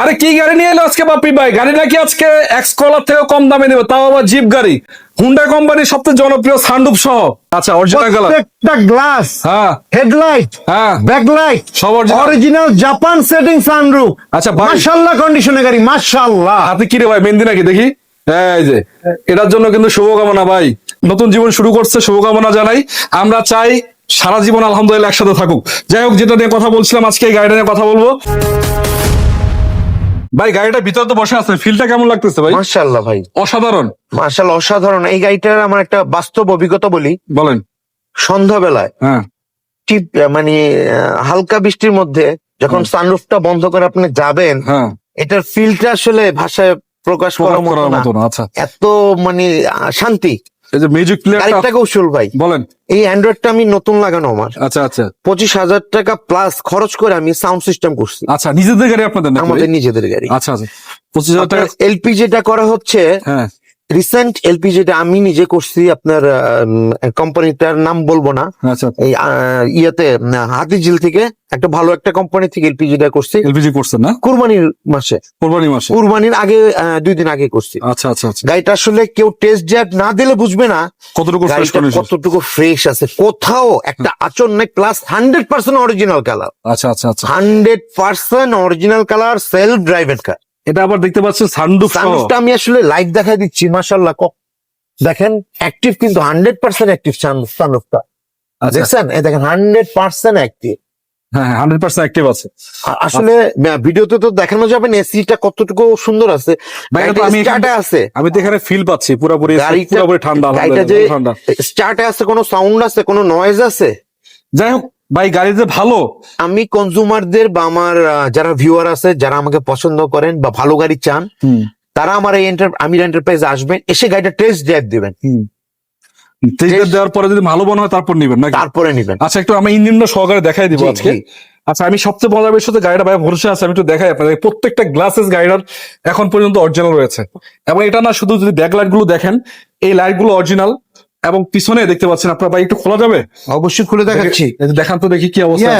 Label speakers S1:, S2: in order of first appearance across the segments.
S1: আরে কি গাড়ি নিয়ে এলো আজকে বাপি ভাই? গাড়ি নাকি আজকে এক্স কলার থেকে কম দামে দেবে তাও আবার জিপ গাড়ি। হুন্ডা কোম্পানির সবচেয়ে জনপ্রিয় সানরুফ সহ। আচ্ছা অরিজিনাল কালার
S2: প্রত্যেকটা গ্লাস
S1: হ্যাঁ।
S2: হেডলাইট
S1: হ্যাঁ।
S2: ব্যাকলাইট
S1: সব।
S2: অরিজিনাল জাপান সেটিং সানরুফ
S1: আচ্ছা।
S2: মাশাআল্লাহ কন্ডিশনের গাড়ি মাশাআল্লাহ।
S1: হাতে কি রে ভাই মেহেন্দি নাকি? দেখি। এই যে এটার জন্য কিন্তু শুভকামনা ভাই। নতুন জীবন শুরু করছে শুভকামনা জানাই। আমরা চাই সারা জীবন আলহামদুলিল্লাহ একসাথে থাকুক। যাই হোক যেটা নিয়ে কথা বলছিলাম আজকে এই গাড়িটা নিয়ে কথা বলব। ভাই গাড়িটা ভিতরে তো বসে আছে। ফিলটা কেমন লাগতেছে ভাই?
S2: মাশাআল্লাহ ভাই।
S1: অসাধারণ।
S2: মাশাআল্লাহ অসাধারণ। এই গাড়িটার আমার একটা বাস্তব অভিজ্ঞতা বলি।
S1: বলেন।
S2: সন্ধ্যাবেলায়
S1: হ্যাঁ।
S2: টিপ মানে হালকা বৃষ্টির মধ্যে যখন সানরুফটা বন্ধ করে আপনি যাবেন
S1: হ্যাঁ।
S2: এটার ফিলটা আসলে ভাষায় প্রকাশ
S1: প্রকাশ
S2: করার মতো না।
S1: আচ্ছা।
S2: এত মানে শান্তি।
S1: এই যে মিউজিক প্লেয়ারটা
S2: কৌশল ভাই।
S1: বলেন।
S2: এই অ্যান্ড্রয়েডটা আমি নতুন লাগানো আমার।
S1: আচ্ছা আচ্ছা।
S2: পঁচিশ হাজার টাকা প্লাস খরচ করে আমি সাউন্ড সিস্টেম করছি।
S1: আচ্ছা নিজেদের গাড়ি আপনাদের
S2: আমাদের নিজেদের গাড়ি।
S1: আচ্ছা আচ্ছা। পঁচিশ হাজার টাকা
S2: এলপিজিটা করা হচ্ছে
S1: হ্যাঁ।
S2: রিসেন্ট এলপি যেটা আমি নিজে করছি আপনার কোম্পানিটার নাম বলব না।
S1: আচ্ছা।
S2: এই ইয়েতে হাতিঝিল থেকে একটা ভালো একটা কোম্পানি থেকে এলপিজিটা করছি।
S1: এলপিজি করছেন না?
S2: কুরবানির মাসে।
S1: কোরবানি মাসে?
S2: কুরবানির আগে দুই দিন আগে করছি।
S1: আচ্ছা আচ্ছা আচ্ছা।
S2: গাড়িটা আসলে কেউ টেস্ট ড্রাইভ না দিলে বুঝবে না।
S1: কতটুকু
S2: কতটুকু ফ্রেশ আছে। কোথাও একটা আচরণ নেই plus hundred percent original colour
S1: আচ্ছা আচ্ছা আচ্ছা।
S2: Hundred percent original colour self ড্রাইভের কার
S1: এটা আবার দেখতে পাচ্ছেন
S2: সানরুফটা আমি আসলে লাইভ দেখা দিচ্ছি মাশাল্লাহ দেখেন অ্যাক্টিভ কিন্তু হান্ড্রেড পার্সেন্ট অ্যাক্টিভ সানরুফটা দেখছেন? এই দেখেন হান্ড্রেড পার্সেন্ট অ্যাক্টিভ
S1: হ্যাঁ হান্ড্রেড পার্সেন্ট অ্যাক্টিভ আছে।
S2: আসলে ভিডিওতে তো দেখানো যাবে না এসিটা কতটুকু সুন্দর আছে।
S1: আমি
S2: স্টার্টে আছে।
S1: আমি তো এখানে ফিল পাচ্ছি পুরোপুরি ঠান্ডা ঠান্ডা।
S2: স্টার্টে আছে কোনো সাউন্ড আছে কোনো নয়েজ আছে?
S1: যাই হোক ভাই গাড়িতে ভালো।
S2: আমি কনজিউমারদের বা আমার যারা ভিউয়ার আছে যারা আমাকে পছন্দ করেন বা ভালো গাড়ি চান তারা আমার এই আমির এন্টারপ্রাইজ আসবেন এসে গাড়িটা টেস্ট ড্রাইভ দিবেন।
S1: টিকিট দেওয়ার পরে যদি ভালো মনে হয় তারপর নিবেন নাকি?
S2: তারপরে নিবেন।
S1: আচ্ছা একটু আমি ইঞ্জিনটা সহকারে দেখাই দিব আজকে। আচ্ছা আমি সবচেয়ে মজার বিষয় হচ্ছে গাড়িটা ভাই ভরসা আছে আমি একটু দেখাই আপনাদের প্রত্যেকটা গ্লাসেস গাড়িটার এখন পর্যন্ত অরিজিনাল রয়েছে। এবং এটা না শুধু যদি ব্যাক লাইটগুলো দেখেন এই লাইটগুলো অরিজিনাল এবং পিছনে দেখতে পাচ্ছেন আপনার ভাই একটু খোলা যাবে?
S2: অবশ্যই খুলে দেখাচ্ছি।
S1: দেখান তো দেখি কি অবস্থা।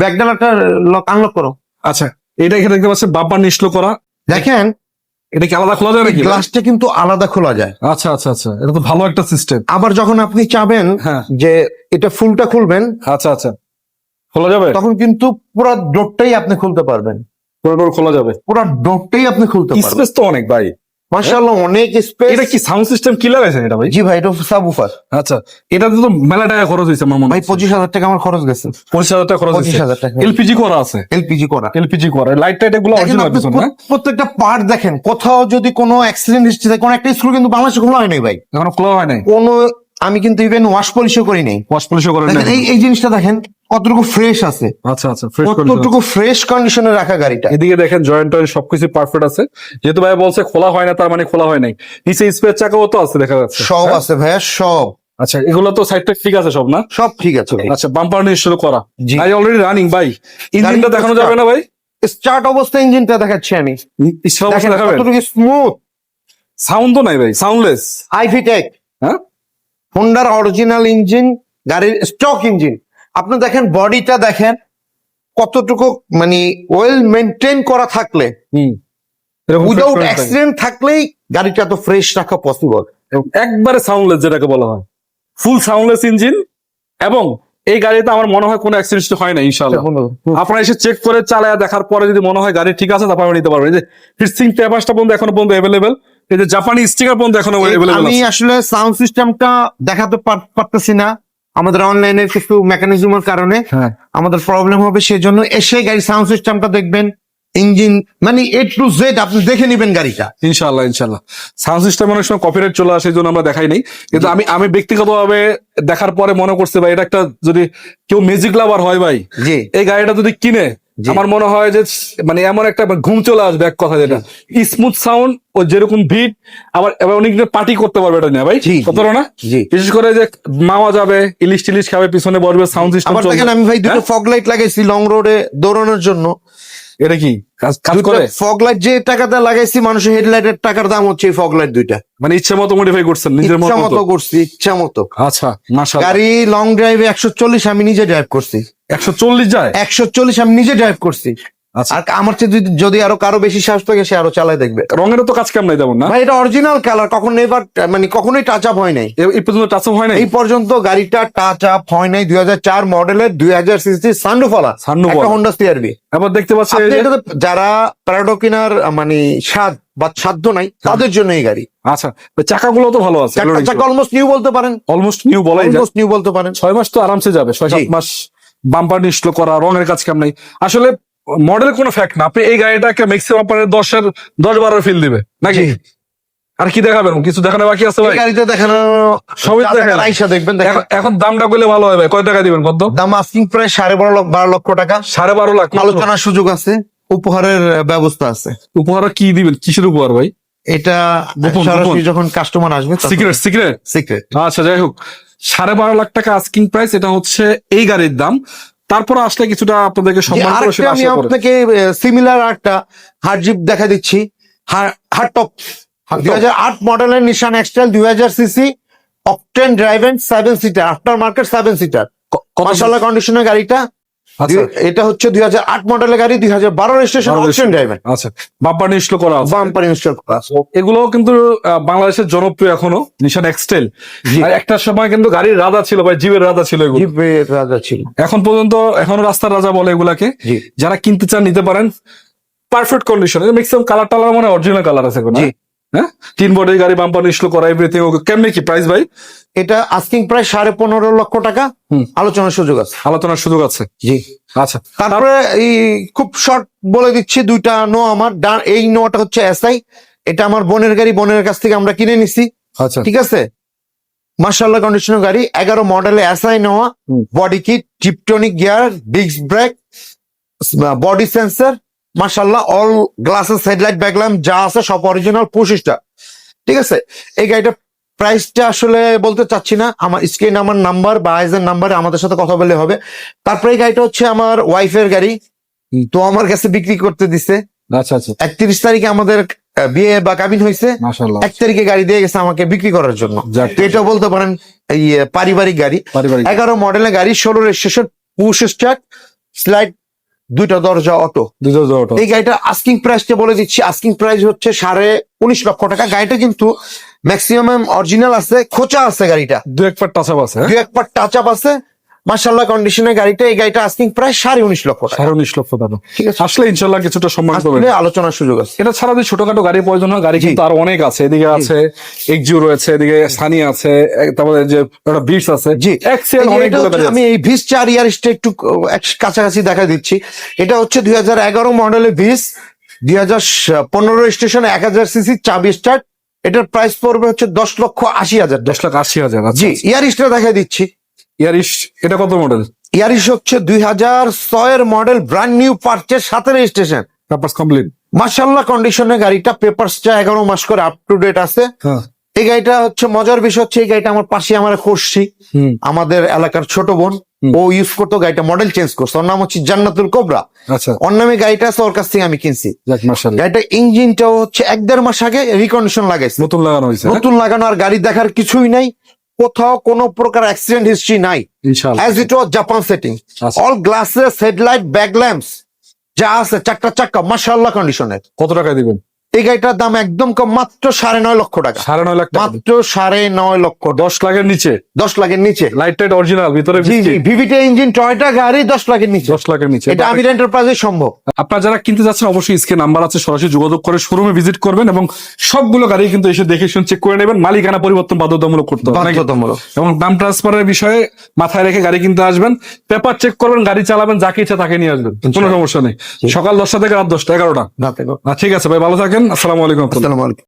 S2: ব্যাকডালাটা লক আনলক করো।
S1: আচ্ছা এটা এখানে দেখতে পাচ্ছেন বাম্পার নিষ্লো করা।
S2: দেখেন
S1: এটা কি আলাদা খোলা যায় নাকি?
S2: গ্লাসটা কিন্তু আলাদা খোলা যায়।
S1: আচ্ছা আচ্ছা আচ্ছা এটা তো ভালো একটা সিস্টেম
S2: আবার যখন আপনি চাবেন
S1: হ্যাঁ।
S2: যে এটা ফুলটা খুলবেন
S1: আচ্ছা আচ্ছা খোলা যাবে?
S2: তখন কিন্তু পুরো ডোরটাই আপনি খুলতে পারবেন।
S1: পুরো ডোর খোলা যাবে।
S2: পুরো ডোরটাই আপনি খুলতে পারবেন।
S1: স্পেস তো অনেক ভাই।
S2: মাশাআল্লাহ অনেক স্পেস
S1: এটা কি সাউন্ড সিস্টেম কি লাগাইছেন এটা ভাই?
S2: জি ভাই এটা সাবউফার
S1: আচ্ছা এটাতে তো মেলা টাকা খরচ হয়েছে আমার মনে
S2: ভাই পঁচিশ হাজার টাকা আমার খরচ গেছে।
S1: পঁচিশ হাজার টাকা খরচ
S2: পঁচিশ
S1: হয়েছে
S2: হাজার টাকা।
S1: এলপিজি করা আছে?
S2: এলপিজি করা।
S1: এলপিজি করা। লাইট টাইট এগুলো অরিজিনাল না?
S2: প্রত্যেকটা পার্ট দেখেন কোথাও যদি কোনো অ্যাক্সিডেন্ট হিস্ট্রি থাকে কোনো একটা স্ক্রু কিন্তু বাংলাদেশে খোলা হয় নাই ভাই।
S1: এখনও খোলা হয় নাই?
S2: কোনো আমি কিন্তু ইভেন ওয়াশ পলিশও করি নাই।
S1: ওয়াশ পলিশও করেন নাই?
S2: এই এই জিনিসটা দেখেন কতটুকু ফ্রেশ আছে?
S1: আচ্ছা আচ্ছা ফ্রেশ
S2: কতটুকু ফ্রেশ কন্ডিশনে রাখা গাড়িটা?
S1: এদিকে দেখেন জয়েন্ট টয়েন্ট সবকিছু পারফেক্ট আছে। যেহেতু ভাই বলছে খোলা হয় না তার মানে খোলা হয় নাই। নিচে স্পেস চাকাও তো আছে দেখা যাচ্ছে।
S2: সব
S1: হ্যাঁ?
S2: আছে ভাইয়া সব।
S1: আচ্ছা এগুলো তো সাইডটা ঠিক আছে সব না?
S2: সব ঠিক আছে
S1: আচ্ছা বাম্পার নিশ্চয় করা। গাড়ি অলরেডি রানিং ভাই। ইঞ্জিনটা দেখানো যাবে না ভাই?
S2: স্টার্ট অবস্থা ইঞ্জিনটা দেখাচ্ছি আমি। কতটুকু স্মুথ
S1: সাউন্ড তো নাই ভাই সাউন্ডলেস
S2: আইভিটেক
S1: হ্যাঁ?
S2: হোন্ডার অরিজিনাল ইঞ্জিন গাড়ির স্টক ইঞ্জিন আপনি দেখেন বডিটা দেখেন কতটুকু মানে ওয়েল মেনটেন করা থাকলে। উইদাউট। অ্যাক্সিডেন্ট থাকলেই গাড়িটা তো ফ্রেশ রাখা পসিবল
S1: এবং একবারে সাউন্ডলেস যেটাকে বলা হয়। ফুল সাউন্ডলেস ইঞ্জিন এবং এই গাড়িতে আমার মনে হয় কোনো অ্যাক্সিডেন্ট হয় না ইনশাআল্লাহ। আপনারা এসে চেক করে চালায় দেখার পরে যদি মনে হয় গাড়ি ঠিক আছে তারপরে নিতে পারবেন। এই যে ফিটসিং পেপারসটা পর্যন্ত এখনও পর্যন্ত অ্যাভেলেবেল এই যে জাপানি স্টিকার পর্যন্ত এখনও অ্যাভেলেবেল
S2: আমি আসলে সাউন্ড সিস্টেমটা দেখাতে পারতেছি না। আমাদের অনলাইনের কিছু মেকানিজমের কারণে
S1: হ্যাঁ।
S2: আমাদের প্রবলেম হবে সেই জন্য এসে গাড়ি সাউন্ড সিস্টেমটা দেখবেন ইঞ্জিন মানে এ টু জেড আপনি দেখে নেবেন গাড়িটা।
S1: ইনশাল্লাহ ইনশাআল্লাহ। সাউন্ড সিস্টেম অনেক সময় কপিরাইট চলে আসে জন্য আমরা দেখাই নাই। কিন্তু আমি আমি ব্যক্তিগতভাবে দেখার পরে মনে করছি ভাই এটা একটা যদি কেউ মেজিক লাভার হয় ভাই
S2: জি।
S1: এই গাড়িটা যদি কিনে। আমার মনে হয় যে মানে এমন একটা ঘুম চলে আসবে এক কথা যেটা। স্মুথ সাউন্ড ও যেরকম ভিট আবার এবার অনেক পার্টি করতে পারবে এটা নিয়ে ভাই? কতটা না? বিশেষ করে যে মাওয়া যাবে ইলিশ টিলিশ খাবে পিছনে বসবে সাউন্ড সিস্টেম
S2: আবার দেখেন আমি ভাই দুটো ফগ লাইট লাগাইছি লং রোডে দৌড়ানোর জন্য।
S1: এটা কি? কাজ করে?
S2: ফগ লাইট যে টাকাটা লাগাইছি মানুষের হেডলাইটের টাকার দাম হচ্ছে এই ফগ লাইট দুইটা।
S1: মানে ইচ্ছে মতো মডিফাই করছেন নিজের
S2: ইচ্ছা
S1: মতো
S2: মতো করছি ইচ্ছা মতো।
S1: আচ্ছা
S2: গাড়ি লং ড্রাইভে একশো চল্লিশ আমি নিজে ড্রাইভ করছি।
S1: একশো চল্লিশ যায়?
S2: একশো চল্লিশ আমি নিজে ড্রাইভ করছি।
S1: আচ্ছা।
S2: আর আমার চেয়ে যদি- আরও কারও বেশি সাহস থাকে সে আরও চালায় দেখবে।
S1: রঙেরও তো কাজ কাম নাই তেমন না
S2: ভাই এটা অরিজিনাল কালার কখন নেবার মানে কখনোই টাচ আপ হয় নাই।
S1: এই পর্যন্ত টাচ আপ হয় নাই?
S2: এই পর্যন্ত গাড়িটা টাচ আপ হয় নাই দুই হাজার চার মডেলের দুই হাজার সিসি সান্ডুফালা
S1: ওয়ালা।
S2: হোন্ডা সিআরবি
S1: এবার দেখতে পাচ্ছি যে-
S2: যারা প্যারাডো কেনার মানে স্বাদ বা সাধ্য নাই তাদের জন্য এই গাড়ি।
S1: আচ্ছা চাকাগুলো তো ভালো আছে
S2: চাকা অলমোস্ট নিউ বলতে পারেন।
S1: অলমোস্ট নিউ বলাই
S2: অলমোস্ট নিউ বলতে পারেন।
S1: ছয় মাস তো আরামসে যাবে ছয় সাত মাস বাম্পার নিশ্চল করা রঙের কাজ কাম নাই। আসলে মডেল কোনো ফ্যাক্ট না আপনি এই গাড়িটাকে ম্যাক্সিমাম আপনার দশের দশ বারো ফিল দিবে নাকি? আর কি দেখাবেন? কিছু দেখানো বাকি আছে ভাই?
S2: গাড়িতে দেখানো
S1: সবই দেখান।
S2: আইসা দেখবেন।
S1: এখন- দামটা করলে ভালো হবে কয় টাকা দিবেন কত?
S2: দাম আস্কিং প্রায় সাড়ে বারো লক্ষ বারো লক্ষ টাকা।
S1: সাড়ে বারো লাখ।
S2: আলোচনার সুযোগ আছে উপহারের ব্যবস্থা আছে।
S1: উপহার কি দিবেন? কিসের উপহার ভাই?
S2: এটা সরাসরি যখন কাস্টমার আসবে
S1: সিক্রেট সিক্রেট
S2: সিক্রেট
S1: আচ্ছা যাই হোক। সাড়ে বারো লাখ টাকা আস্কিং প্রাইস এটা হচ্ছে এই গাড়ির দাম। তারপর আসলে কিছুটা আপনাদেরকে সম্মান করে
S2: আমি আপনাকে সিমিলার একটা হার্ড জিপ দেখা দিচ্ছি। Hard top. দুই হাজার আট মডেলের নিশান এক্সটেল দুই হাজার CC অপটেন driven seven seater after market seven seater মার্শাল্লাহ কন্ডিশনের গাড়িটা এটা হচ্ছে দুই হাজার আট মডেলের গাড়ি দুই হাজার বারো রেজিস্ট্রেশন
S1: বারো
S2: অপশন ড্রাইভ
S1: আচ্ছা বাম্পার নিশ্চল করা আছে।
S2: বাম্পার ইনস্টল করা আছে।
S1: এগুলো কিন্তু বাংলাদেশের জনপ্রিয় এখনও নিশান এক্সটেল আর একটা সময় কিন্তু গাড়ির রাজা ছিল ভাই জীবের রাজা ছিল এগুলো।
S2: জিপের রাজা ছিল।
S1: এখন পর্যন্ত এখনও রাস্তার রাজা বলে এগুলাকে। যারা কিনতে চান নিতে পারেন। পারফেক্ট কন্ডিশন ম্যাক্সিমাম কালার টালার মানে অরিজিনাল কালার আছে। হ্যাঁ? তিন বডির গাড়ি বাম্পার নিশ্চল করা এভরিথিং ওকে কেমনি কি প্রাইস ভাই?
S2: এটা আস্কিং প্রায় সাড়ে পনেরো লক্ষ টাকা। আলোচনার সুযোগ আছে।
S1: আলোচনার সুযোগ আছে?
S2: জি।
S1: আচ্ছা।
S2: তারপরে এই খুব শর্ট বলে দিচ্ছি দুইটা নো আমার। এই নোটা হচ্ছে এসআই এটা আমার বোনের গাড়ি বোনের কাছ থেকে আমরা কিনে নিছি।
S1: আচ্ছা।
S2: ঠিক আছে? মার্শাল্লাহ কন্ডিশনের গাড়ি এগারো মডেলে এসআই নেওয়া। Body kit tiptronic gear disc brake body sensor মার্শাল্লাহ all glasses headlight back lamp যা আছে সব অরিজিনাল পঁচিশটা। ঠিক আছে? এই গাড়িটা প্রাইসটা আসলে বলতে চাচ্ছি না। আমার স্ক্রিন আমার নাম্বার বা আইজের নাম্বারে আমাদের সাথে কথা বললে হবে। তারপরে এই গাড়িটা হচ্ছে আমার ওয়াইফের গাড়ি। তো আমার কাছে বিক্রি করতে দিছে।
S1: আচ্ছা আচ্ছা।
S2: একত্রিশ তারিখে আমাদের বিয়ে বা কাবিন হয়েছে। এক তারিখে গাড়ি দিয়ে গেছে আমাকে বিক্রি করার জন্য। এটা বলতে পারেন এই পারিবারিক গাড়ি। এগারো মডেলের গাড়ি ষোলো রেজিস্ট্রেশন পুশ স্টার্ট স্লাইড দুইটা দরজা অটো
S1: দুটো অটো
S2: এই গাড়িটা আস্কিং প্রাইসটা বলে দিচ্ছি। আস্কিং প্রাইস হচ্ছে সাড়ে উনিশ লক্ষ টাকা। গাড়িটা কিন্তু ম্যাক্সিমাম অরিজিনাল আছে খোঁচা আছে গাড়িটা।
S1: দু এক পার টাচ আছে
S2: দু এক পার টাচ আপ আছে। মার্শাল্লাহ কন্ডিশনের গাড়িটা এই গাড়িটা আস্কিং প্রাইস সাড়ে উনিশ লক্ষ
S1: সাড়ে উনিশ লক্ষ টাকা
S2: ঠিক আছে।
S1: আসলে ইনশাল্লাহ কিছুটা সম্মান করবেন
S2: আলোচনার সুযোগ আছে।
S1: এটা ছাড়া যদি ছোটখাটো গাড়ির প্রয়োজন হয় গাড়ি। কিন্তু আরও অনেক আছে। এদিকে আছে এক্সিও রয়েছে এদিকে সানি আছে তারপরে যে একটা বিটস আছে
S2: জি।
S1: এক্সেল
S2: যে
S1: গাড়ি
S2: আমি এই ভিস চার ইয়ারিসটা একটু কাছাকাছি দেখা দিচ্ছি। এটা হচ্ছে দুই হাজার এগারো মডেলের ভিস দুই হাজার পনেরো স্টেশন এক হাজার সিসি চাবি স্টার্ট এটার প্রাইস পড়বে হচ্ছে দশ লক্ষ আশি হাজার।
S1: দশ লাখ আশি হাজার আচ্ছা।
S2: জি ইয়ারিসটা দেখা দিচ্ছি।
S1: ইয়ারিশ এটা কত মডেল
S2: ইয়ারিস হচ্ছে দুই হাজার ছয়ের মডেল ব্র্যান্ড নিউ পার্চেস সাথে রেজিস্ট্রেশন
S1: পেপারস কমপ্লিট
S2: মার্শাল্লাহ কন্ডিশনের গাড়িটা পেপারসটা এগারো মাস করে আপ টু ডেট আছে।
S1: হ্যাঁ।
S2: এই গাড়িটা হচ্ছে মজার বিষয় হচ্ছে এই গাড়িটা আমার পাশে আমার করছি আমাদের এলাকার ছোট বোন। ও ইউজ করতো গাড়িটা মডেল চেঞ্জ করছে। ওর নাম হচ্ছে জান্নাতুল কোবরা।
S1: আচ্ছা।
S2: ওর নামে গাড়িটা আছে ওর কাছ থেকে আমি কিনছি। গাড়িটা ইঞ্জিনটাও হচ্ছে এক দেড় মাস আগে রিকন্ডিশন লাগাইছে।
S1: নতুন লাগানো হয়েছে হ্যাঁ?
S2: নতুন লাগানো আর গাড়ি দেখার কিছুই নাই। কোথাও কোনো প্রকার অ্যাক্সিডেন্ট হিস্ট্রি নাই। As it was Japan setting. All glasses headlight back lamps যা আছে চারটা চাক্কা মাশাআল্লাহ কন্ডিশনের
S1: কত টাকা দিবেন?
S2: এই গাড়িটার দাম একদম কম মাত্র সাড়ে নয় লক্ষ টাকা।
S1: সাড়ে নয় লাখ
S2: মাত্র সাড়ে নয় লক্ষ
S1: দশ লাখের নিচে?
S2: দশ লাখের নিচে।
S1: লাইট টাইট অরিজিনাল ভিতরে
S2: ভিভিটি ইঞ্জিন টয়টা গাড়ি দশ লাখের নিচে।
S1: দশ লাখের নিচে।
S2: এটা আমির এন্টারপ্রাইজে সম্ভব।
S1: আপনারা যারা কিনতে যাচ্ছেন অবশ্যই স্ক্রিন নাম্বার আছে সরাসরি যোগাযোগ করে শোরুমে ভিজিট করবেন এবং সবগুলো গাড়ি কিন্তু এসে দেখে শুনে চেক করে নেবেন। মালিকানা পরিবর্তন বাধ্যতামূলক করতে হবে?
S2: বাধ্যতামূলক।
S1: এবং দাম ট্রান্সফারের বিষয়ে মাথায় রেখে গাড়ি কিনতে আসবেন। পেপার চেক করবেন গাড়ি চালাবেন যাকে ইচ্ছা তাকে নিয়ে আসবেন। কোনো সমস্যা নেই। সকাল দশটা থেকে রাত দশটা এগারোটা।
S2: না,
S1: ঠিক আছে ভাই ভালো থাকেন। আসসালামু আলাইকুম
S2: আসসালামু আলাইকুম।